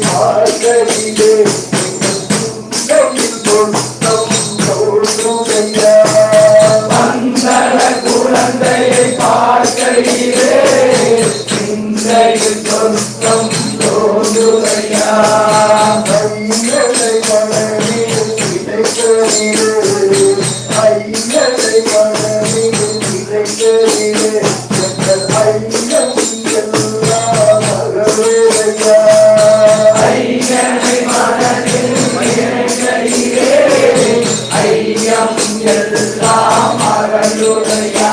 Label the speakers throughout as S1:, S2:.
S1: Mahadevi Dev.
S2: தாமரையுடையா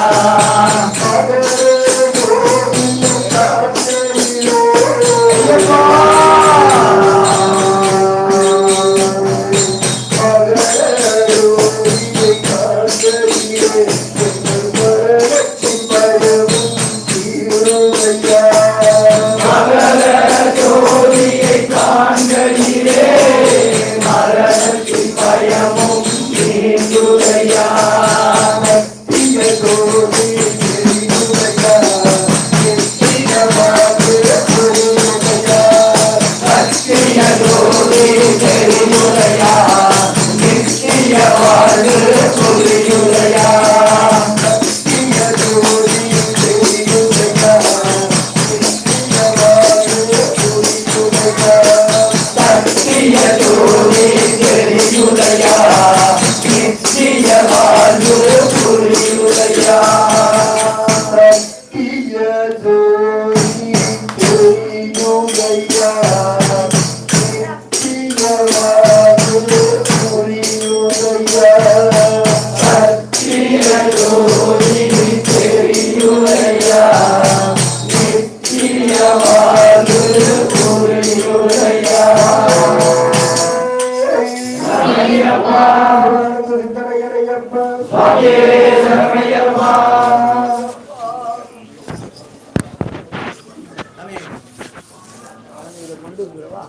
S2: மட்டும்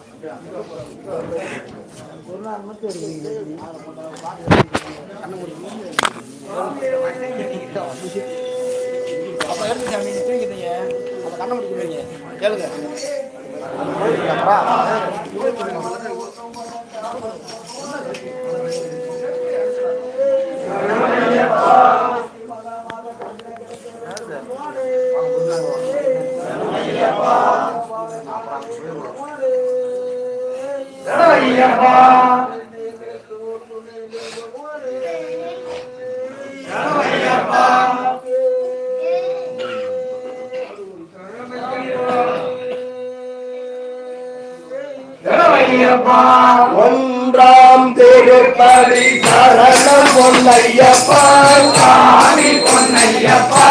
S3: ஒரு நாள் மட்டும் அப்போ இருந்து சாமி நீங்கள் தூங்கிட்டீங்க அப்போ கண்ணை முடிக்கிறீங்க கேளுங்க.
S2: ஐயப்பா. ஐயப்பா.
S1: ஒன்றாம் திருப்பதி சரணம் பொன்னையப்பா.
S2: சாமி பொன்னையப்பா.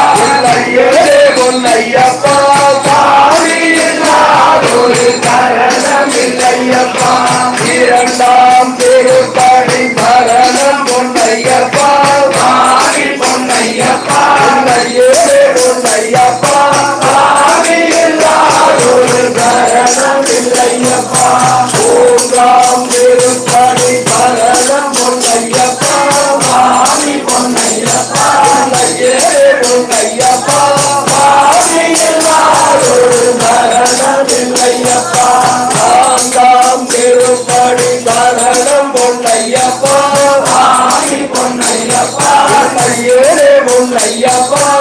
S2: I'm
S1: here now. я бачу.